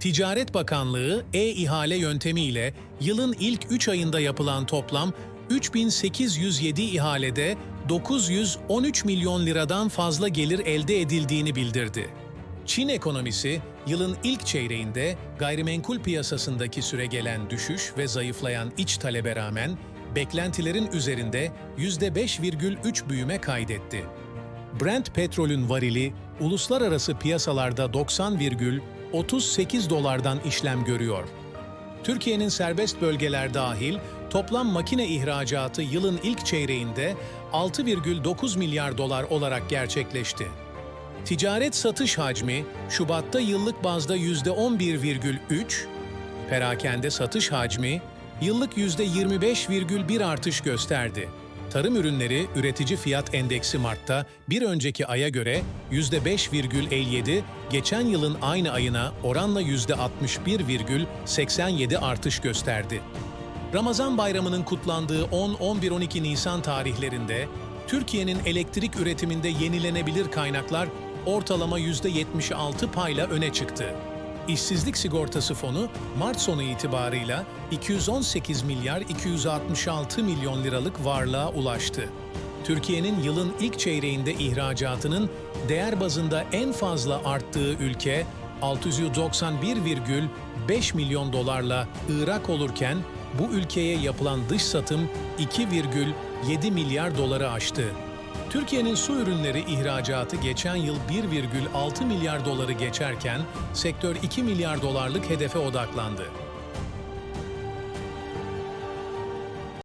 Ticaret Bakanlığı e-ihale yöntemiyle yılın ilk 3 ayında yapılan toplam 3807 ihalede 913 milyon liradan fazla gelir elde edildiğini bildirdi. Çin ekonomisi yılın ilk çeyreğinde gayrimenkul piyasasındaki süregelen düşüş ve zayıflayan iç talebe rağmen beklentilerin üzerinde %5,3 büyüme kaydetti. Brent petrolün varili uluslararası piyasalarda 90,38 dolardan işlem görüyor. Türkiye'nin serbest bölgeler dahil toplam makine ihracatı yılın ilk çeyreğinde 6,9 milyar dolar olarak gerçekleşti. Ticaret satış hacmi Şubat'ta yıllık bazda %11,3, perakende satış hacmi yıllık %25,1 artış gösterdi. Tarım ürünleri üretici fiyat endeksi Mart'ta bir önceki aya göre %5,57, geçen yılın aynı ayına oranla %61,87 artış gösterdi. Ramazan bayramının kutlandığı 10-11-12 Nisan tarihlerinde Türkiye'nin elektrik üretiminde yenilenebilir kaynaklar ortalama %76 payla öne çıktı. İşsizlik Sigortası Fonu Mart sonu itibarıyla 218 milyar 266 milyon liralık varlığa ulaştı. Türkiye'nin yılın ilk çeyreğinde ihracatının değer bazında en fazla arttığı ülke 691,5 milyon dolarla Irak olurken bu ülkeye yapılan dış satım 2,7 milyar doları aştı. Türkiye'nin su ürünleri ihracatı geçen yıl 1,6 milyar doları geçerken sektör 2 milyar dolarlık hedefe odaklandı.